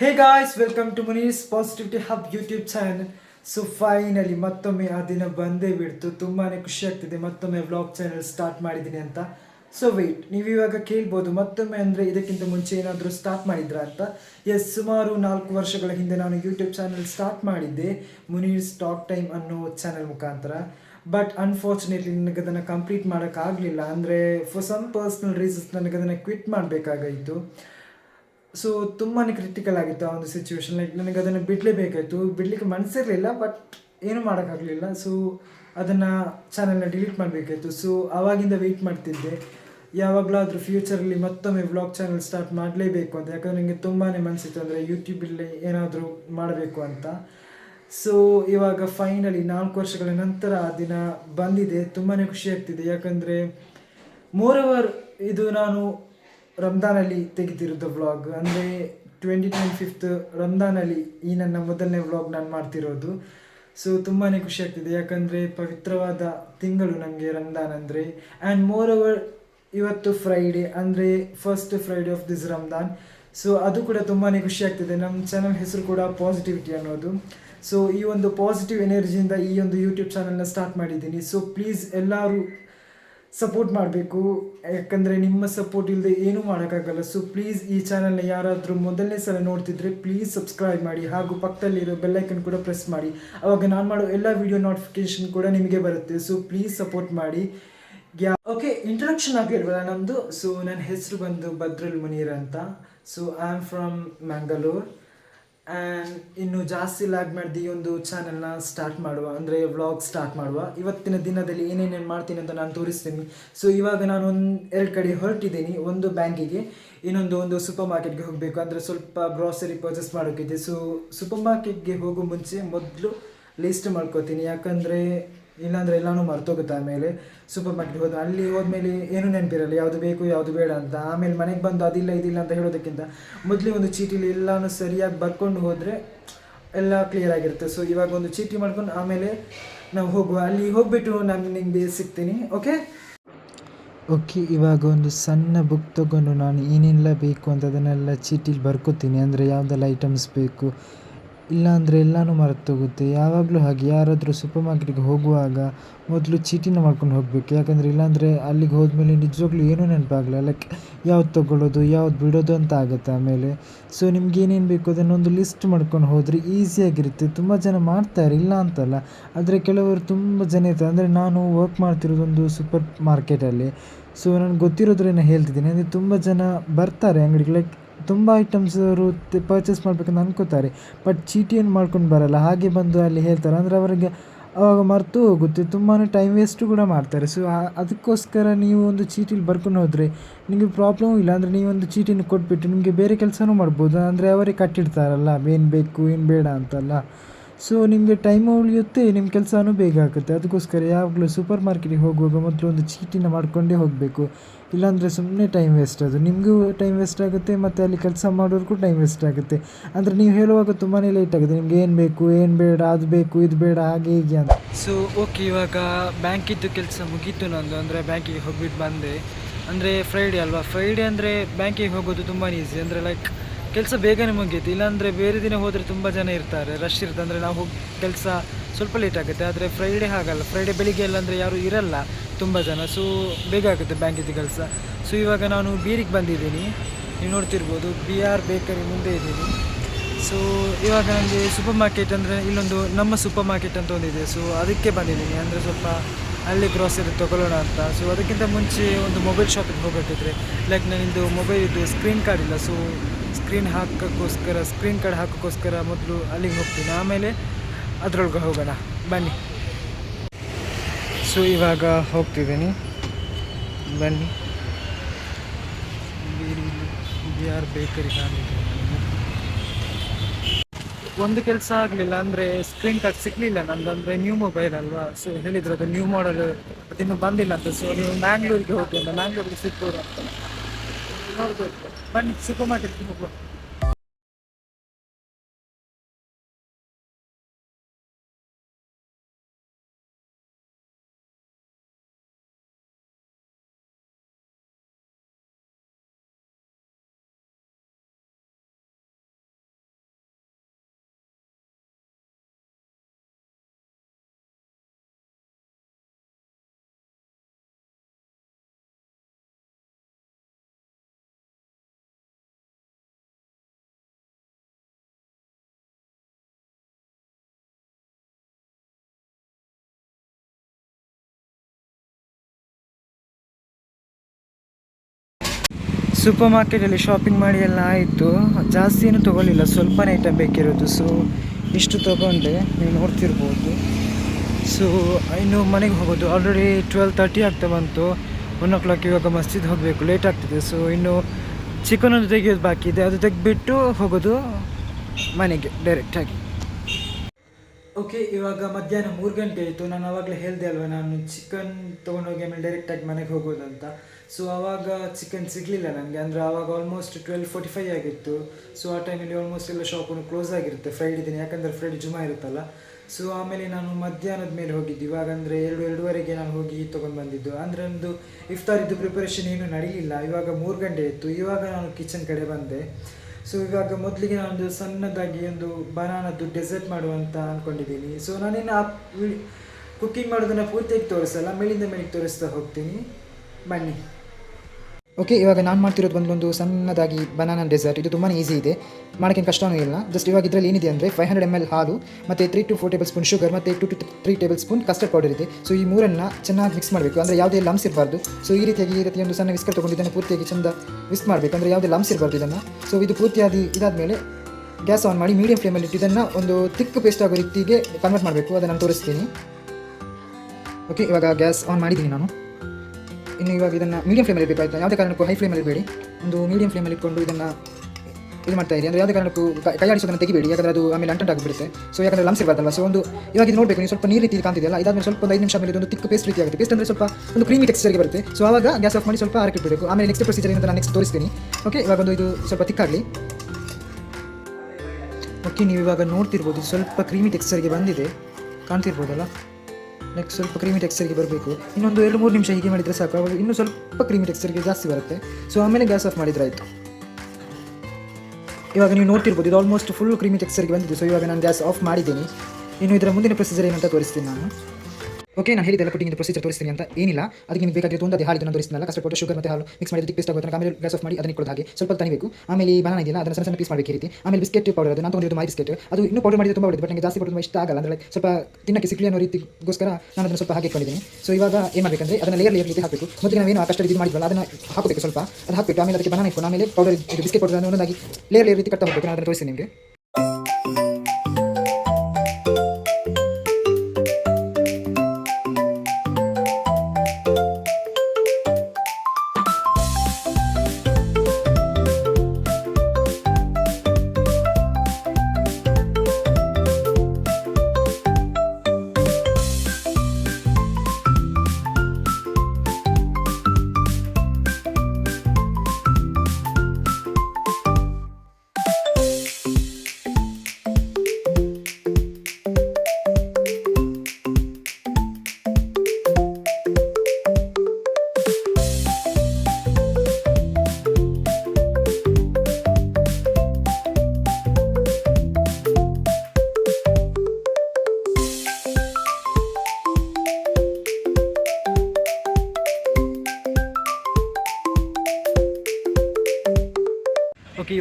Hey guys welcome to Munees positivity hub YouTube channel so finally ಮತ್ತೊಮ್ಮೆ ಆ ದಿನ ಬಂದೇ ಬಿಡ್ತು. ತುಂಬಾ ಖುಷಿ ಆಗ್ತಿದೆ. ಮತ್ತೊಮ್ಮೆ ವ್ಲಾಗ್ ಚಾನಲ್ ಸ್ಟಾರ್ಟ್ ಮಾಡಿದ್ದೀನಿ ಅಂತ. ಸೊ ವೆಯ್ಟ್ ನೀವು ಇವಾಗ ಕೇಳ್ಬೋದು, ಮತ್ತೊಮ್ಮೆ ಅಂದರೆ ಇದಕ್ಕಿಂತ ಮುಂಚೆ ಏನಾದರೂ ಸ್ಟಾರ್ಟ್ ಮಾಡಿದ್ರ ಅಂತ? ಎಸ್ ಸುಮಾರು ನಾಲ್ಕು ವರ್ಷಗಳ ಹಿಂದೆ ನಾನು ಯೂಟ್ಯೂಬ್ ಚಾನಲ್ ಸ್ಟಾರ್ಟ್ ಮಾಡಿದ್ದೆ ಮುನೀರ್ಸ್ ಟಾಕ್ ಟೈಮ್ ಅನ್ನೋ ಚಾನಲ್ ಮುಖಾಂತರ. ಬಟ್ ಅನ್ಫಾರ್ಚುನೇಟ್ಲಿ ನನಗೆ ಅದನ್ನು ಕಂಪ್ಲೀಟ್ ಮಾಡೋಕ್ಕಾಗಲಿಲ್ಲ ಅಂದರೆ ಫಾರ್ ಸಮ್ ಪರ್ಸ್ನಲ್ ರೀಸನ್ಸ್ ನನಗೆ ಅದನ್ನು ಕ್ವಿಟ್ ಮಾಡಬೇಕಾಗಾಯಿತು. ಸೊ ತುಂಬಾ ಕ್ರಿಟಿಕಲ್ ಆಗಿತ್ತು ಆ ಒಂದು ಸಿಚುವೇಶನ್ ಲೈಕ್ ನನಗೆ ಅದನ್ನು ಬಿಡಲೇಬೇಕಾಯಿತು. ಬಿಡಲಿಕ್ಕೆ ಮನಸ್ಸಿರಲಿಲ್ಲ ಬಟ್ ಏನು ಮಾಡೋಕ್ಕಾಗಲಿಲ್ಲ. ಸೊ ಅದನ್ನು ಚಾನಲ್ನ ಡಿಲೀಟ್ ಮಾಡಬೇಕಾಯಿತು. ಸೊ ಆವಾಗಿಂದ ವೆಯ್ಟ್ ಮಾಡ್ತಿದ್ದೆ. ಯಾವಾಗಲಾದರೂ ಫ್ಯೂಚರಲ್ಲಿ ಮತ್ತೊಮ್ಮೆ ವ್ಲಾಗ್ ಚಾನಲ್ ಸ್ಟಾರ್ಟ್ ಮಾಡಲೇಬೇಕು ಅಂತ. ಯಾಕಂದರೆ ನನಗೆ ತುಂಬಾ ಮನಸ್ಸಿತ್ತು ಅಂದರೆ ಯೂಟ್ಯೂಬಲ್ಲಿ ಏನಾದರೂ ಮಾಡಬೇಕು ಅಂತ. ಸೊ ಇವಾಗ ಫೈನಲಿ ನಾಲ್ಕು ವರ್ಷಗಳ ನಂತರ ಆ ದಿನ ಬಂದಿದೆ. ತುಂಬಾ ಖುಷಿ ಆಗ್ತಿದೆ. ಯಾಕಂದರೆ ಓವರ್ ಇದು ನಾನು ರಂಜಾನಲ್ಲಿ ತೆಗಿತಿರೋದು ವ್ಲಾಗ್ ಅಂದರೆ ಟ್ವೆಂಟಿ ಟ್ವೆಂಟಿ ಫಿಫ್ತ್ ರಂಜಾನಲ್ಲಿ ಈ ನನ್ನ ಮೊದಲನೇ ವ್ಲಾಗ್ ನಾನು ಮಾಡ್ತಿರೋದು. ಸೊ ತುಂಬಾ ಖುಷಿ ಆಗ್ತಿದೆ. ಯಾಕಂದರೆ ಪವಿತ್ರವಾದ ತಿಂಗಳು ನನಗೆ ರಂಜಾನ್ ಅಂದರೆ. ಆ್ಯಂಡ್ ಮೋರ್ ಓವರ್ ಇವತ್ತು ಫ್ರೈಡೇ ಅಂದರೆ first Friday of this Ramzan. So ಅದು ಕೂಡ ತುಂಬಾ ಖುಷಿ ಆಗ್ತಿದೆ. ನಮ್ಮ ಚಾನಲ್ ಹೆಸರು ಕೂಡ ಪಾಸಿಟಿವಿಟಿ ಅನ್ನೋದು. ಸೊ ಈ ಒಂದು ಪಾಸಿಟಿವ್ ಎನರ್ಜಿಯಿಂದ ಈ ಒಂದು ಯೂಟ್ಯೂಬ್ ಚಾನಲ್ನ ಸ್ಟಾರ್ಟ್ ಮಾಡಿದ್ದೀನಿ. ಸೊ ಪ್ಲೀಸ್ ಎಲ್ಲರೂ ಸಪೋರ್ಟ್ ಮಾಡಬೇಕು. ಯಾಕಂದರೆ ನಿಮ್ಮ ಸಪೋರ್ಟ್ ಇಲ್ಲದೆ ಏನೂ ಮಾಡೋಕ್ಕಾಗಲ್ಲ. ಸೊ ಪ್ಲೀಸ್ ಈ ಚಾನಲ್ನ ಯಾರಾದರೂ ಮೊದಲನೇ ಸಲ ನೋಡ್ತಿದ್ರೆ ಪ್ಲೀಸ್ ಸಬ್ಸ್ಕ್ರೈಬ್ ಮಾಡಿ ಹಾಗೂ ಪಕ್ಕದಲ್ಲಿರೋ ಬೆಲ್ಲೈಕನ್ ಕೂಡ ಪ್ರೆಸ್ ಮಾಡಿ. ಅವಾಗ ನಾನು ಮಾಡೋ ಎಲ್ಲ ವಿಡಿಯೋ ನೋಟಿಫಿಕೇಷನ್ ಕೂಡ ನಿಮಗೆ ಬರುತ್ತೆ. ಸೊ ಪ್ಲೀಸ್ ಸಪೋರ್ಟ್ ಮಾಡಿ. ಯಾ ಓಕೆ ಇಂಟ್ರೊಡಕ್ಷನ್ ಆಗಿಲ್ವಲ್ಲ ನಮ್ಮದು ಸೊ ನನ್ನ ಹೆಸರು ಬಂದು ಭದ್ರಲ್ ಮುನೀರ್ ಅಂತ. So I am from Mangalore and ಇನ್ನು ಜಾಸ್ತಿ ಲ್ಯಾಗ್ ಮಾಡಿದ ಈ ಒಂದು ಚಾನೆಲ್ನ ಸ್ಟಾರ್ಟ್ ಮಾಡುವ, ಅಂದರೆ ವ್ಲಾಗ್ ಸ್ಟಾರ್ಟ್ ಮಾಡುವ. ಇವತ್ತಿನ ದಿನದಲ್ಲಿ ಏನೇನೇನು ಮಾಡ್ತೀನಿ ಅಂತ ನಾನು ತೋರಿಸ್ತೀನಿ. ಸೊ ಇವಾಗ ನಾನು ಒಂದು ಎರಡು ಕಡೆ ಹೊರಟಿದ್ದೀನಿ. ಒಂದು ಬ್ಯಾಂಕಿಗೆ ಇನ್ನೊಂದು ಒಂದು ಸೂಪರ್ ಮಾರ್ಕೆಟ್ಗೆ ಹೋಗಬೇಕು. ಅಂದರೆ ಸ್ವಲ್ಪ ಗ್ರಾಸರಿ ಪರ್ಚೇಸ್ ಮಾಡೋಕ್ಕಿದೆ ಸೊ ಸೂಪರ್ ಮಾರ್ಕೆಟ್ಗೆ ಹೋಗೋ ಮುಂಚೆ ಮೊದಲು ಲಿಸ್ಟ್ ಮಾಡ್ಕೋತೀನಿ. ಯಾಕಂದರೆ ಇಲ್ಲಾಂದರೆ ಎಲ್ಲನೂ ಮರ್ತೋಗುತ್ತೆ ಆಮೇಲೆ ಸೂಪರ್ ಮಾರ್ಕೆಟ್ಗೆ ಹೋದ ಅಲ್ಲಿ ಹೋದ್ಮೇಲೆ ಏನು ನೆನಪಿರಲ್ಲ, ಯಾವುದು ಬೇಕು, ಯಾವುದು ಬೇಡ ಅಂತ. ಆಮೇಲೆ ಮನೆಗೆ ಬಂದು ಅದಿಲ್ಲ, ಇದಿಲ್ಲ ಅಂತ ಹೇಳೋದಕ್ಕಿಂತ ಮೊದಲೇ ಒಂದು ಚೀಟಿಲಿ ಎಲ್ಲನೂ ಸರಿಯಾಗಿ ಬರ್ಕೊಂಡು ಹೋದರೆ ಎಲ್ಲ ಕ್ಲಿಯರ್ ಆಗಿರುತ್ತೆ. ಸೊ ಇವಾಗ ಒಂದು ಚೀಟಿ ಮಾಡ್ಕೊಂಡು ಆಮೇಲೆ ನಾವು ಹೋಗುವ. ಅಲ್ಲಿ ಹೋಗ್ಬಿಟ್ಟು ನಾನು ನಿಮಗೆ ಸಿಗ್ತೀನಿ ಓಕೆ ಓಕೆ ಇವಾಗ ಒಂದು ಸಣ್ಣ ಬುಕ್ ತಗೊಂಡು ನಾನು ಏನೆಲ್ಲ ಬೇಕು ಅಂತ ಅದನ್ನೆಲ್ಲ ಚೀಟಿಲಿ ಬರ್ಕೋತೀನಿ. ಅಂದರೆ ಯಾವುದೆಲ್ಲ ಐಟಮ್ಸ್ ಬೇಕು? ಇಲ್ಲಾಂದರೆ ಎಲ್ಲನೂ ಮರೆತೋಗುತ್ತೆ. ಯಾವಾಗಲೂ ಹಾಗೆ. ಯಾರಾದರೂ ಸೂಪರ್ ಮಾರ್ಕೆಟಿಗೆ ಹೋಗುವಾಗ ಮೊದಲು ಚೀಟಿನ ಮಾಡ್ಕೊಂಡು ಹೋಗಬೇಕು. ಯಾಕಂದರೆ ಇಲ್ಲಾಂದರೆ ಅಲ್ಲಿಗೆ ಹೋದ್ಮೇಲೆ ನಿಜವಾಗ್ಲೂ ಏನೂ ನೆನಪಾಗಲ್ಲ ಲೈಕ್ ಯಾವ್ದು ತಗೊಳ್ಳೋದು, ಯಾವ್ದು ಬಿಡೋದು ಅಂತ ಆಗುತ್ತೆ ಆಮೇಲೆ. ಸೊ ನಿಮ್ಗೆ ಏನೇನು ಬೇಕು ಅದನ್ನೊಂದು ಲಿಸ್ಟ್ ಮಾಡ್ಕೊಂಡು ಹೋದರೆ ಈಸಿಯಾಗಿರುತ್ತೆ ತುಂಬ ಜನ ಮಾಡ್ತಾರೆ. ಇಲ್ಲ ಅಂತಲ್ಲ. ಆದರೆ ಕೆಲವರು ತುಂಬ ಜನ ಇರ್ತಾರೆ. ಅಂದರೆ ನಾನು ವರ್ಕ್ ಮಾಡ್ತಿರೋದೊಂದು ಸೂಪರ್ ಮಾರ್ಕೆಟಲ್ಲಿ ಸೊ ನನ್ಗೆ ಗೊತ್ತಿರೋದ್ರಿಂದ ಹೇಳ್ತಿದ್ದೀನಿ. ಅಂದರೆ ತುಂಬ ಜನ ಬರ್ತಾರೆ ಅಂಗಡಿಗೆ. ಲೈಕ್ ತುಂಬ ಐಟಮ್ಸ್ ಅವರು ಪರ್ಚೇಸ್ ಮಾಡಬೇಕಂತ ಅನ್ಕೋತಾರೆ. ಬಟ್ ಚೀಟಿಯನ್ನು ಮಾಡ್ಕೊಂಡು ಬರಲ್ಲ. ಹಾಗೆ ಬಂದು ಅಲ್ಲಿ ಹೇಳ್ತಾರೆ. ಅಂದರೆ ಅವರಿಗೆ ಆವಾಗ ಮರೆತು ಹೋಗುತ್ತೆ. ತುಂಬಾ ಟೈಮ್ ವೇಸ್ಟು ಕೂಡ ಮಾಡ್ತಾರೆ. ಸೊ ಅದಕ್ಕೋಸ್ಕರ ನೀವು ಒಂದು ಚೀಟಿಲಿ ಬರ್ಕೊಂಡು ಹೋದರೆ ನಿಮಗೆ ಪ್ರಾಬ್ಲಮ್ ಇಲ್ಲ. ಅಂದರೆ ನೀವೊಂದು ಚೀಟಿನ ಕೊಟ್ಬಿಟ್ಟು ನಿಮಗೆ ಬೇರೆ ಕೆಲಸನೂ ಮಾಡ್ಬೋದು. ಅಂದರೆ ಅವರೇ ಕಟ್ಟಿಡ್ತಾರಲ್ಲ. ಏನು ಬೇಕು, ಏನು ಬೇಡ ಅಂತಲ್ಲ. ಸೊ ನಿಮಗೆ ಟೈಮ್ ಉಳಿಯುತ್ತೆ. ನಿಮ್ಮ ಕೆಲಸನೂ ಬೇಗ ಆಗುತ್ತೆ. ಅದಕ್ಕೋಸ್ಕರ ಯಾವಾಗಲೂ ಸೂಪರ್ ಮಾರ್ಕೆಟಿಗೆ ಹೋಗುವಾಗ ಮೊದಲು ಒಂದು ಚೀಟಿನ ಮಾಡಿಕೊಂಡೇ ಹೋಗಬೇಕು. ಇಲ್ಲಾಂದರೆ ಸುಮ್ಮನೆ ಟೈಮ್ ವೇಸ್ಟ್ ಅದು. ನಿಮಗೂ ಟೈಮ್ ವೇಸ್ಟ್ ಆಗುತ್ತೆ, ಮತ್ತು ಅಲ್ಲಿ ಕೆಲಸ ಮಾಡೋರ್ಗೂ ಟೈಮ್ ವೇಸ್ಟ್ ಆಗುತ್ತೆ. ಅಂದರೆ ನೀವು ಹೇಳುವಾಗ ತುಂಬಾ ಲೇಟ್ ಆಗುತ್ತೆ. ನಿಮ್ಗೆ ಏನು ಬೇಕು, ಏನು ಬೇಡ, ಅದು ಬೇಕು, ಇದು ಬೇಡ, ಹಾಗೆ ಹೀಗೆ ಅಂತ. ಸೊ ಓಕೆ ಇವಾಗ ಬ್ಯಾಂಕಿದ್ದು ಕೆಲಸ ಮುಗೀತು ನಂದು. ಅಂದರೆ ಬ್ಯಾಂಕಿಗೆ ಹೋಗ್ಬಿಟ್ಟು ಬಂದೆ. ಅಂದರೆ ಫ್ರೈಡೇ ಅಲ್ವಾ? ಫ್ರೈಡೇ ಅಂದರೆ ಬ್ಯಾಂಕಿಗೆ ಹೋಗೋದು ತುಂಬಾ ಈಸಿ ಅಂದರೆ ಲೈಕ್ ಕೆಲಸ ಬೇಗನೆ ಮುಗಿಯುತ್ತೆ. ಇಲ್ಲಾಂದರೆ ಬೇರೆ ದಿನ ಹೋದರೆ ತುಂಬ ಜನ ಇರ್ತಾರೆ. ರಶ್ ಇರುತ್ತೆ. ಅಂದರೆ ನಾವು ಹೋಗಿ ಕೆಲಸ ಸ್ವಲ್ಪ ಲೇಟ್ ಆಗುತ್ತೆ. ಆದರೆ ಫ್ರೈಡೇ ಹಾಗಲ್ಲ. ಫ್ರೈಡೇ ಬೆಳಿಗ್ಗೆ ಎಲ್ಲ ಅಂದರೆ ಯಾರೂ ಇರಲ್ಲ ತುಂಬ ಜನ. ಸೊ ಬೇಗ ಆಗುತ್ತೆ ಬ್ಯಾಂಕಿದ್ದು ಕೆಲಸ. ಸೊ ಇವಾಗ ನಾನು ಬೀರಿಗೆ ಬಂದಿದ್ದೀನಿ. ನೀವು ನೋಡ್ತಿರ್ಬೋದು. ಬಿ ಆರ್ ಬೇಕರಿ ಮುಂದೆ ಇದ್ದೀನಿ. ಸೊ ಇವಾಗ ನನಗೆ ಸೂಪರ್ ಮಾರ್ಕೆಟ್ ಅಂದರೆ ಇಲ್ಲೊಂದು ನಮ್ಮ ಸೂಪರ್ ಮಾರ್ಕೆಟ್ ಅಂತ ಒಂದಿದೆ. ಸೊ ಅದಕ್ಕೆ ಬಂದಿದ್ದೀನಿ. ಅಂದರೆ ಸ್ವಲ್ಪ ಅಲ್ಲಿ ಗ್ರಾಸರಿ ತೊಗೊಳ್ಳೋಣ ಅಂತ. ಸೊ ಅದಕ್ಕಿಂತ ಮುಂಚೆ ಒಂದು ಮೊಬೈಲ್ ಶಾಪಿಗೆ ಹೋಗಬೇಕಿದ್ರೆ ಲೈಕ್ ನನ್ನದು ಮೊಬೈಲಿದ್ದು ಸ್ಕ್ರೀನ್ ಕಾರ್ಡ್ ಇಲ್ಲ. ಸೊ ಸ್ಕ್ರೀನ್ ಹಾಕೋಕ್ಕೋಸ್ಕರ ಸ್ಕ್ರೀನ್ ಕಾರ್ಡ್ ಹಾಕೋಕ್ಕೋಸ್ಕರ ಮೊದಲು ಅಲ್ಲಿಗೆ ಹೋಗ್ತೀನಿ. ಆಮೇಲೆ ಅದರೊಳಗೆ ಹೋಗೋಣ. ಬನ್ನಿ. ಸೊ ಇವಾಗ ಹೋಗ್ತಿದ್ದೀನಿ. ಬನ್ನಿ. ಬಿ ಆರ್ ಬೇಕರಿ ಕಾಣಿದೆ ಒಂದು ಕೆಲಸ ಆಗಲಿಲ್ಲ ಅಂದರೆ ಸ್ಕ್ರೀನ್ ಟಚ್ ಸಿಗಲಿಲ್ಲ ನಂದು ಅಂದರೆ ನ್ಯೂ ಮೊಬೈಲ್ ಅಲ್ವಾ? ಸೊ ಹೇಳಿದ್ರು ಅದು ನ್ಯೂ ಮಾಡಲ್ ಅದಿನ್ನೂ ಬಂದಿಲ್ಲ ಅಂತ. ಸೊ ನೀವು ಮ್ಯಾಂಗ್ಳೂರಿಗೆ ಹೋಗಿ ಅಂತ ಮ್ಯಾಂಗ್ಳೂರಿಗೆ ಸಿಗ್ಬೋದು ಅಂತ. ನೋಡ್ಬೇಕು. ಬನ್ನಿ ಮಾರ್ಕೆಟ್ಗೆ ಹೋಗುವ. ಸೂಪರ್ ಮಾರ್ಕೆಟಲ್ಲಿ ಶಾಪಿಂಗ್ ಮಾಡಿ ಎಲ್ಲ ಆಯಿತು. ಜಾಸ್ತಿ ಏನು ತೊಗೊಳ್ಳಿಲ್ಲ. ಸ್ವಲ್ಪನೇ ಐಟಮ್ ಬೇಕಿರೋದು. ಸೊ ಇಷ್ಟು ತೊಗೊಂಡೆ. ನೀವು ನೋಡ್ತಿರ್ಬೋದು. ಸೊ ಇನ್ನು ಮನೆಗೆ ಹೋಗೋದು. ಆಲ್ರೆಡಿ ಟ್ವೆಲ್ ತರ್ಟಿ ಆಗ್ತಾ ಬಂತು. ಒನ್ ಓ ಕ್ಲಾಕ್ ಇವಾಗ ಮಸ್ಜಿದ್ ಹೋಗಬೇಕು. ಲೇಟ್ ಆಗ್ತಿದೆ. ಸೊ ಇನ್ನು ಚಿಕನ್ ಒಂದು ತೆಗಿಯೋದು ಬಾಕಿ ಇದೆ. ಅದು ತೆಗೆದ್ಬಿಟ್ಟು ಹೋಗೋದು ಮನೆಗೆ ಡೈರೆಕ್ಟಾಗಿ ಓಕೆ ಇವಾಗ ಮಧ್ಯಾಹ್ನ ಮೂರು ಗಂಟೆ ಆಯಿತು. ನಾನು ಆವಾಗಲೇ ಹೇಳಿದೆ ಅಲ್ವಾ, ನಾನು ಚಿಕನ್ ತೊಗೊಂಡೋಗಿ ಆಮೇಲೆ ಡೈರೆಕ್ಟಾಗಿ ಮನೆಗೆ ಹೋಗೋದು ಅಂತ. ಸೊ ಆವಾಗ ಚಿಕನ್ ಸಿಗಲಿಲ್ಲ ನನಗೆ ಅಂದರೆ ಆವಾಗ ಆಲ್ಮೋಸ್ಟ್ ಟ್ವೆಲ್ ಫೋರ್ಟಿ ಫೈವ್ ಆಗಿತ್ತು. ಸೊ ಆ ಟೈಮಲ್ಲಿ ಆಲ್ಮೋಸ್ಟ್ ಎಲ್ಲ ಶಾಪನ್ನು ಕ್ಲೋಸ್ ಆಗಿರುತ್ತೆ. ಫ್ರೈಡೆ ದಿನ. ಯಾಕಂದರೆ ಫ್ರೈಡೆ ಜುಮ ಇರುತ್ತಲ್ಲ. ಸೊ ಆಮೇಲೆ ನಾನು ಮಧ್ಯಾಹ್ನದ ಮೇಲೆ ಹೋಗಿದ್ದು. ಇವಾಗ ಅಂದರೆ ಎರಡು, ಎರಡೂವರೆಗೆ ನಾನು ಹೋಗಿ ತೊಗೊಂಡು ಬಂದಿದ್ದು. ಅಂದರೆ ಒಂದು ಇಫ್ತಾರಿದ್ದು ಪ್ರಿಪರೇಷನ್ ಏನೂ ನಡೀಲಿಲ್ಲ. ಇವಾಗ ಮೂರು ಗಂಟೆ ಇತ್ತು ಇವಾಗ ನಾನು ಕಿಚನ್ ಕಡೆ ಬಂದೆ. ಸೊ ಇವಾಗ ಮೊದಲಿಗೆ ನಾನೊಂದು ಸಣ್ಣದಾಗಿ ಒಂದು ಬನಾನದ್ದು ಡೆಸರ್ಟ್ ಮಾಡುವಂತ ಅಂದ್ಕೊಂಡಿದ್ದೀನಿ ಸೊ ನಾನೇನು ಆ ಕುಕ್ಕಿಂಗ್ ಮಾಡೋದನ್ನು ಪೂರ್ತಿಯಾಗಿ ತೋರಿಸಲ್ಲ. ಮೇಲಿಂದ ಮೇಲೆ ತೋರಿಸ್ತಾ ಹೋಗ್ತೀನಿ. ಬನ್ನಿ. ಓಕೆ ಇವಾಗ ನಾನು ಮಾಡ್ತಿರೋದು ಒಂದು ಸಣ್ಣದಾಗಿ ಬನಾನಾ ಡೆಸರ್ಟ್ ಇದು ತುಂಬಾ ಈಸಿ ಇದೆ. ಮಾಡೋಕ್ಕೇನು ಕಷ್ಟವೂ ಇಲ್ಲ. ಜಸ್ಟ್ ಇವಾಗ ಇದರಲ್ಲಿ ಏನಿದೆ ಅಂದರೆ ಫೈವ್ ಹಂಡ್ರೆಡ್ ಎಂ ಎಲ್ ಹಾಲು, ಮತ್ತು three to four tablespoon sugar ಮತ್ತು two to three tablespoon custard powder ಇದೆ. ಸೊ ಈ ಮೂರನ್ನು ಚೆನ್ನಾಗಿ ಮಿಕ್ಸ್ ಮಾಡಬೇಕು. ಅಂದರೆ ಯಾವುದೇ ಲಮ್ಸ್ ಇರಬಾರ್ದು. ಸೊ ಈ ರೀತಿಯಾಗಿ ಈ ರೀತಿಯ ಒಂದು ಸಣ್ಣ ವಿಸ್ಕರ್ ತೊಗೊಂಡು ಇದನ್ನು ಪೂರ್ತಿಯಾಗಿ ಚೆಂದ ಮಿಕ್ಸ್ ಮಾಡಬೇಕು. ಅಂದರೆ ಯಾವುದೇ ಲಮ್ಸ್ ಇರಬಾರ್ದು ಇದನ್ನು. ಸೊ ಇದು ಪೂರ್ತಿಯಾಗಿ ಇದಾದಮೇಲೆ ಗ್ಯಾಸ್ ಆನ್ ಮಾಡಿ ಮೀಡಿಯಂ ಫ್ಲೇಮಲ್ಲಿ ಇಟ್ಟು ಇದನ್ನು ಒಂದು ತಿಕ್ ಪೇಸ್ಟ್ ಆಗೋ ರೀತಿಗೆ ಕನ್ವರ್ಟ್ ಮಾಡಬೇಕು. ಅದನ್ನು ನಾನು ತೋರಿಸ್ತೀನಿ. ಓಕೆ ಇವಾಗ ಗ್ಯಾಸ್ ಆನ್ ಮಾಡಿದ್ದೀನಿ ನಾನು. ಇನ್ನು ಇವಾಗ ಇದನ್ನು ಮೀಡಿಯಂ ಫ್ಲೇಮಲ್ಲಿ ಬೇಕಾಯ್ತು ಯಾವುದೇ ಕಾರಣಕ್ಕೂ ಹೈ ಫ್ಲೇಮಲ್ಲಿ ಬೇಡಿ. ಒಂದು ಮೀಡಿಯಂ ಫ್ಲೇಮಲ್ಲಿ ಇಟ್ಕೊಂಡು ಇದನ್ನು ಇದು ಮಾಡ್ತಾ ಇರಿ. ಅಂದರೆ ಯಾವುದೇ ಕಾರಣಕ್ಕೂ ಕೈ- ಕೈ ಆಡಿಸೋದನ್ನು ತೆಗಿಬೇಡಿ. ಯಾಕಂದರೆ ಅದು ಆಮೇಲೆ ಅಂಟಂಟಾಗಿಬಿಡುತ್ತೆ ಸೊ ಯಾಕಂದರೆ ಲಮ್ಸ್ ಇರಬಾರ್ದಲ್ಲ ಸೊ ಒಂದು ಇವಾಗ ಇದು ನೋಡಬೇಕು. ನೀವು ಸ್ವಲ್ಪ ನೀರು ರೀತಿ ಕಾಣ್ತಿದೆಯಲ್ಲ? ಇದಾದ್ಮೇಲೆ ಸ್ವಲ್ಪ ಒಂದು ಐದು ನಿಮಿಷ ಮೇಲೆ ಇದೊಂದು ತಿಕ್ಕ ಪೇಸ್ಟ್ ರೀತಿ ಆಗುತ್ತೆ. ಪೇಸ್ಟ್ ಅಂದರೆ ಸ್ವಲ್ಪ ಒಂದು ಕ್ರೀಮಿ ಟೆಕ್ಸ್ಚರ್ಗೆ ಬರುತ್ತೆ. ಸೊ ಆವಾಗ ಗ್ಯಾಸ್ ಆಫ್ ಮಾಡಿ ಸ್ವಲ್ಪ ಹಾಕಿಬಿಡಬೇಕು ಆಮೇಲೆ ನೆಕ್ಸ್ಟ್ ಪ್ರೊಸೀಜರ್ ಏನಂತ ನಾನು ನೆಕ್ಸ್ಟ್ ತೋರಿಸ್ತೀನಿ. ಓಕೆ ಇವಾಗ ಒಂದು ಇದು ಸ್ವಲ್ಪ ತಿಕ್ಕಾಗಲಿ ಓಕೆ ನೀವು ಇವಾಗ ನೋಡ್ತಿರ್ಬೋದು. ಸ್ವಲ್ಪ ಕ್ರೀಮಿ ಟೆಕ್ಸ್ಚರ್ಗೆ ಬಂದಿದೆ. ಕಾಣ್ತಿರ್ಬೋದಲ್ಲ? ನೆಕ್ಸ್ಟ್ ಸ್ವಲ್ಪ ಕ್ರೀಮಿ ಟೆಕ್ಸ್ಚರ್ಗೆ ಬರಬೇಕು. ಇನ್ನೊಂದು ಎರಡು ಮೂರು ನಿಮಿಷ ಹೀಗೆ ಮಾಡಿದರೆ ಸಾಕು. ಅವಾಗ ಇನ್ನೂ ಸ್ವಲ್ಪ ಕ್ರೀಮಿ ಟೆಕ್ಸ್ಚರ್ಗೆ ಜಾಸ್ತಿ ಬರುತ್ತೆ. ಸೊ ಆಮೇಲೆ ಗ್ಯಾಸ್ ಆಫ್ ಮಾಡಿದ್ರೆ ಆಯಿತು. ಇವಾಗ ನೀವು ನೋಡ್ತಿರ್ಬೋದು, ಇದು ಆಲ್ಮೋಸ್ಟ್ ಫುಲ್ ಕ್ರೀಮಿ ಟೆಕ್ಸ್ಚರ್ಗೆ ಬಂದಿದೆ. ಸೊ ಇವಾಗ ನಾನು ಗ್ಯಾಸ್ ಆಫ್ ಮಾಡಿದ್ದೀನಿ. ಇನ್ನು ಇದರ ಮುಂದಿನ ಪ್ರೊಸೀಜರ್ ಏನಂತ ತೋರಿಸ್ತೀನಿ ನಾನು. ಓಕೆ ನಾನು ಹೇಳಿದ್ದೆಲ್ಲ ಪುಟ್ಟಿಂಗ್ ಪ್ರೊಸೀಜರ್ ತೋರಿಸ್ತೀನಿ ಅಂತ ಏನಿಲ್ಲ. ಅದಕ್ಕೆ ನಿಮಗೆ ಬೇಕಾಗಿರೋ ಒಂದು ಹಾಲು ನಾನು ತೋರಿಸ್ತಿನಲ್ಲ ಕಷ್ಟ ಕೊಟ್ಟು ಶುಗರ್ ಮತ್ತೆ ಹಾಲು ಮಿಕ್ಸ್ ಮಾಡಿ ಪೇಸ್ಟ್ ಆಗುತ್ತೆ ಆಮೇಲೆ ಗ್ಯಾಸ್ ಆಫ್ ಮಾಡಿ ಅದನ್ನ ಇಟ್ಕೊಳ್ಳೋದು ಹಾಗೆ. ಸ್ವಲ್ಪ ತಣಿಬೇಕು. ಆಮೇಲೆ ಈ ಬನಾನ ಇದೆಯಲ್ಲ, ಅದನ್ನು ಸಣ್ಣ ಸಣ್ಣ ಪೀಸ್ ಮಾಡಬೇಕು ರೀತಿ. ಆಮೇಲೆ ಬಿಸ್ಕೆಟ್ ಪೌಡರ್ ಅದು, ನಾನು ತೊಗೊಂಡಿದ್ದು ಮೈ ಬಿಸ್ಕೆಟ್ ಅದು ಇನ್ನೂ ಪೌಡರ್ ತುಂಬ ಒಳ್ಳೆದು ಬಟ್ ನನಗೆ ಜಾಸ್ತಿ ಪೌಡರ್ ಇಷ್ಟ ಆಗಲ್ಲ. ಅಂದರೆ ಸ್ವಲ್ಪ ತಿನ್ನಕ್ಕೆ ಸಿಕ್ಲಿ ಅನ್ನೋ ರೀತಿಗೋಸ್ಕರ ನಾನು ಅದನ್ನು ಸ್ವಲ್ಪ ಹಾಗೆ ಇಟ್ಕೊಂಡಿದ್ದೀನಿ. ಸೊ ಇವಾಗ ಏನು ಮಾಡಬೇಕಂದ್ರೆ ಅದನ್ನು ಲೇಯರ್ ಲೇಯರ್ ರೀತಿ ಹಾಕಬೇಕು. ಮೊದಲು ನಾವೇನು ಕಷ್ಟ ಇದು ಮಾಡಿದ್ವಲ್ಲ, ಅದನ್ನು ಹಾಕಬೇಕು ಸ್ವಲ್ಪ. ಅದು ಹಾಕಬೇಕು ಆಮೇಲೆ ಅದಕ್ಕೆ ಬನಾನ ಇಟ್ಕೊಂಡು, ಆಮೇಲೆ ಪೌಡರ್ ಬಿಸ್ಕೆಟ್ ಪೌಡರ್ ಒಂದೊಂದಾಗಿ ಲೇಯರ್ ಲೇಯರ್ ರೀತಿ ಕಟ್ಟ ಹೋಗಬೇಕು ನಾನು ಅದನ್ನು ತೋರಿಸ್ತೀನಿ ನಿಮಗೆ.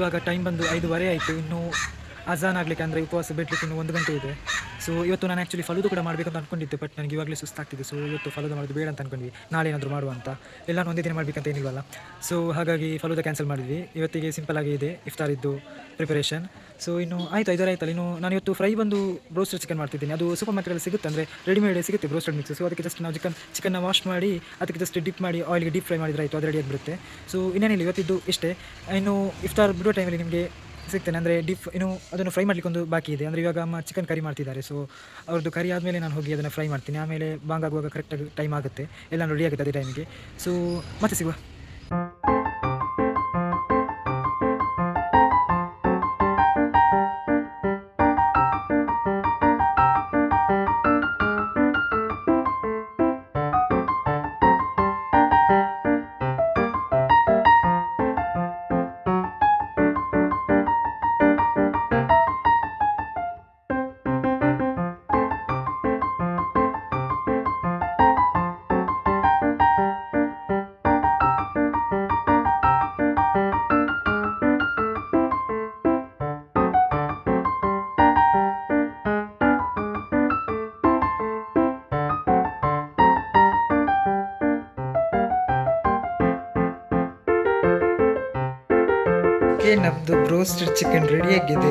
ಇವಾಗ ಟೈಮ್ ಬಂದು ಐದುವರೆ ಆಯಿತು. ಇನ್ನು ಅಜಾನ್ ಆಗಲಿಕ್ಕೆ ಅಂದರೆ ಉಪವಾಸ ಬಿಡಲಿಕ್ಕೆ ಇನ್ನು ಒಂದು ಗಂಟೆ ಇದೆ. ಸೊ ಇವತ್ತು ನಾನು ಆ್ಯಕ್ಚುಲಿ ಫಲೂದು ಕೂಡ ಮಾಡಬೇಕಂತ ಅನ್ಕೊಂಡಿದ್ದೆ ಬಟ್ ನನಗೆ ಇವಾಗಲೇ ಸುಸ್ತಾಗ್ತಿದೆ. ಸೊ ಇವತ್ತು ಫಲೂದು ಮಾಡೋದು ಬೇಡ ಅಂತ ಅನ್ಕೊಂಡ್ವಿ ನಾಳೆ ಏನಾದರೂ ಮಾಡುವ ಅಂತ. ಎಲ್ಲ ಒಂದೇ ದಿನ ಮಾಡಬೇಕಂತ ಏನಿಲ್ವಲ್ಲ. ಸೊ ಹಾಗಾಗಿ ಫಲೂದ ಕ್ಯಾನ್ಸಲ್ ಮಾಡಿದ್ವಿ. ಇವತ್ತಿಗೆ ಸಿಂಪಲ್ ಆಗಿ ಇದೆ, ಇಫ್ತಾರಿದ್ದು ಪ್ರಿಪರೇಷನ್ ಸೊ ಇನ್ನು ಆಯಿತು, ಐದರ ಆಯ್ತಲ್ಲ. ಇನ್ನು ನಾನು ಇವತ್ತು ಫ್ರೈ ಬಂದು ಬ್ರೋಸ್ಟರ್ ಚಿಕನ್ ಮಾಡ್ತಿದ್ದೀನಿ. ಅದು ಸೂಪರ್ ಮಾರ್ಕೆಟಲ್ಲಿ ಸಿಗುತ್ತೆ ಅಂದರೆ ರೆಡಿಮೇಡ್ ಸಿಗುತ್ತೆ ಬ್ರೋಸ್ಟರ್ ಮಿಕ್ಸ್ ಸೊ ಅದಕ್ಕೆ ಜಸ್ಟ್ ನಾವು ಚಿಕನ್ ಚಿಕನ್ನ ವಾಶ್ ಮಾಡಿ, ಅದಕ್ಕೆ ಜಸ್ಟ್ ಡಿಪ್ ಮಾಡಿ ಆಯಿಲ್ಗೆ ಡೀಪ್ ಫ್ರೈ ಮಾಡಿದ್ರೆ ಆಯಿತು ಅದು ರೆಡಿ ಆಗಿಬಿಡುತ್ತೆ ಸೊ ಇನ್ನೇನಿಲ್ಲ, ಇವತ್ತಿದ್ದು ಇಷ್ಟೇ. ಇನ್ನು ಇಫ್ತಾರ್ ಬಿಡುವ ಟೈಮಲ್ಲಿ ನಿಮಗೆ ಸಿಗ್ತೇನೆ. ಅಂದರೆ ಡಿಫ್ ಇನ್ನು ಅದನ್ನು ಫ್ರೈ ಮಾಡಲಿಕ್ಕೆ ಒಂದು ಬಾಕಿ ಇದೆ. ಅಂದರೆ ಇವಾಗ ಅಮ್ಮ ಚಿಕನ್ ಕರಿ ಮಾಡ್ತಿದ್ದಾರೆ. ಸೊ ಅವ್ರದ್ದು ಕರಿ ಆದಮೇಲೆ ನಾನು ಹೋಗಿ ಅದನ್ನು ಫ್ರೈ ಮಾಡ್ತೀನಿ. ಆಮೇಲೆ ಬಾಂಗ್ ಆಗುವಾಗ ಕರೆಕ್ಟಾಗಿ ಟೈಮ್ ಆಗುತ್ತೆ. ಎಲ್ಲ ರೆಡಿ ಆಗುತ್ತೆ ಅದೇ ಟೈಮಿಗೆ ಸೊ ಮತ್ತೆ ಸಿಗುವ? ಓಕೆ ನಮ್ಮದು ಬ್ರೋಸ್ಟೆಡ್ ಚಿಕನ್ ರೆಡಿಯಾಗಿದೆ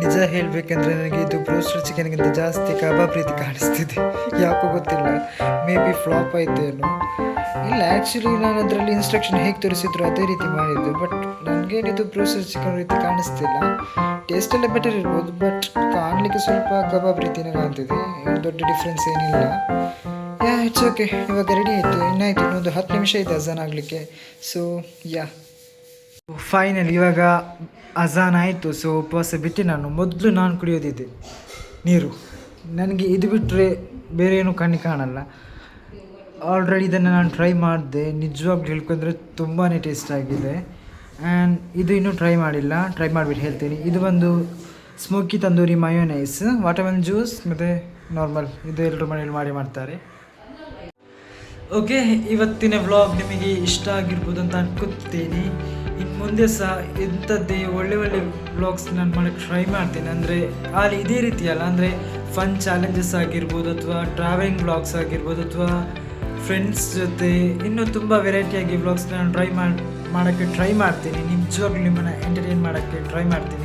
ನಿಜ ಹೇಳಬೇಕಂದ್ರೆ ನನಗೆ ಇದು ಬ್ರೋಸ್ಟೆಡ್ ಚಿಕನ್ಗಿಂತ ಜಾಸ್ತಿ ಕಬಾಬ್ ರೀತಿ ಕಾಣಿಸ್ತಿದೆ. ಯಾಕೋ ಗೊತ್ತಿಲ್ಲ. ಮೇ ಬಿ ಫ್ಲಾಪ್ ಆಯ್ತು ಇಲ್ಲ ಆ್ಯಕ್ಚುಲಿ ನಾನು ಅದರಲ್ಲಿ ಇನ್ಸ್ಟ್ರಕ್ಷನ್ ಹೇಗೆ ತೋರಿಸಿದ್ರು ಅದೇ ರೀತಿ ಮಾಡಿದ್ದು ಬಟ್ ನನಗೇನಿದು ಬ್ರೋಸ್ಟೆಡ್ ಚಿಕನ್ ರೀತಿ ಕಾಣಿಸ್ತಿಲ್ಲ. ಟೇಸ್ಟ್ ಎಲ್ಲ ಬೆಟರ್ ಇರ್ಬೋದು ಬಟ್ ಕಾಣಲಿಕ್ಕೆ ಸ್ವಲ್ಪ ಕಬಾಬ್ ರೀತಿನೇ ಕಾಣ್ತಿದೆ. ದೊಡ್ಡ ಡಿಫ್ರೆನ್ಸ್ ಏನಿಲ್ಲ. ಯಾ ಇಟ್ಸ್ ಓಕೆ ಇವಾಗ ರೆಡಿ ಆಯಿತು. ಇನ್ನಾಯ್ತು. ಇನ್ನೊಂದು ಹತ್ತು ನಿಮಿಷ ಇದೆ ಅಜನ್ ಆಗಲಿಕ್ಕೆ. ಸೊ ಯಾ ಫೈನಲ್ ಇವಾಗ ಅಜಾನ್ ಆಯಿತು. ಸೊ ಉಪವಾಸ ಬಿಟ್ಟು ನಾನು ಮೊದಲು ನಾನು ಕುಡಿಯೋದಿದೆ ನೀರು. ನನಗೆ ಇದು ಬಿಟ್ಟರೆ ಬೇರೆ ಏನು ಕಣ್ಣು ಕಾಣಲ್ಲ. ಆಲ್ರೆಡಿ ಇದನ್ನು ನಾನು ಟ್ರೈ ಮಾಡಿದೆ. ನಿಜವಾಗ್ಲೂ ಹೇಳ್ಕೊಂಡ್ರೆ ತುಂಬಾ ಟೇಸ್ಟ್ ಆಗಿದೆ. ಆ್ಯಂಡ್ ಇದು ಇನ್ನೂ ಟ್ರೈ ಮಾಡಿಲ್ಲ. ಟ್ರೈ ಮಾಡಿಬಿಟ್ಟು ಹೇಳ್ತೀನಿ. ಇದು ಒಂದು smoky tandoori mayonnaise watermelon juice ಮತ್ತು ನಾರ್ಮಲ್ ಇದು ಎಲ್ಲರೂ ಮನೇಲಿ ಮಾಡಿ ಮಾಡ್ತಾರೆ. ಓಕೆ ಇವತ್ತಿನ ವ್ಲಾಗ್ ನಿಮಗೆ ಇಷ್ಟ ಆಗಿರ್ಬೋದು ಅಂತ ಅನ್ಕೋತೀನಿ. ಇನ್ನು ಮುಂದೆ ಸಹ ಇಂಥದ್ದೇ ಒಳ್ಳೆ ಒಳ್ಳೆ ಬ್ಲಾಗ್ಸ್ ನಾನು ಮಾಡೋಕ್ಕೆ ಟ್ರೈ ಮಾಡ್ತೀನಿ. ಅಂದರೆ ಅಲ್ಲಿ ಇದೇ ರೀತಿ ಅಲ್ಲ ಅಂದರೆ ಫನ್ ಚಾಲೆಂಜಸ್ ಆಗಿರ್ಬೋದು ಅಥವಾ ಟ್ರಾವೆಲಿಂಗ್ ವ್ಲಾಗ್ಸ್ ಆಗಿರ್ಬೋದು ಅಥವಾ ಫ್ರೆಂಡ್ಸ್ ಜೊತೆ ಇನ್ನೂ ತುಂಬ ವೆರೈಟಿಯಾಗಿ ವ್ಲಾಗ್ಸ್ ನಾನು ಟ್ರೈ ಮಾಡಿ, ಮಾಡೋಕ್ಕೆ ಟ್ರೈ ಮಾಡ್ತೀನಿ. ನಿಜವಾಗ್ಲೂ ನಿಮ್ಮನ್ನು ಎಂಟರ್ಟೈನ್ ಮಾಡೋಕ್ಕೆ ಟ್ರೈ ಮಾಡ್ತೀನಿ.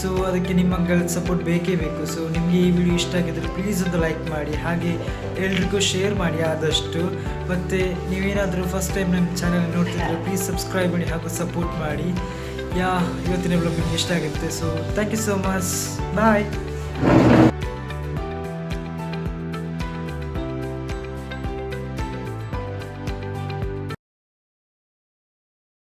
ಸೊ ಅದಕ್ಕೆ ನಿಮ್ಮ ಸಪೋರ್ಟ್ ಬೇಕೇ ಬೇಕು. ಸೊ ನಿಮಗೆ ಈ ವಿಡಿಯೋ ಇಷ್ಟ ಆಗಿದ್ದರೆ ಪ್ಲೀಸ್ ಒಂದು ಲೈಕ್ ಮಾಡಿ, ಹಾಗೆ ಎಲ್ರಿಗೂ ಶೇರ್ ಮಾಡಿ ಆದಷ್ಟು. ಮತ್ತು ನೀವೇನಾದರೂ ಫಸ್ಟ್ ಟೈಮ್ ನಮ್ಮ ಚಾನಲ್ ನೋಡ್ತಿದ್ರೆ ಪ್ಲೀಸ್ ಸಬ್ಸ್ಕ್ರೈಬ್ ಮಾಡಿ ಹಾಗೂ ಸಪೋರ್ಟ್ ಮಾಡಿ. ಯಾ, ಇವತ್ತಿನ ಬ್ಲಾಗ್ ನಿಮ್ಗೆ ಇಷ್ಟ ಆಗುತ್ತೆ. So thank you so much bye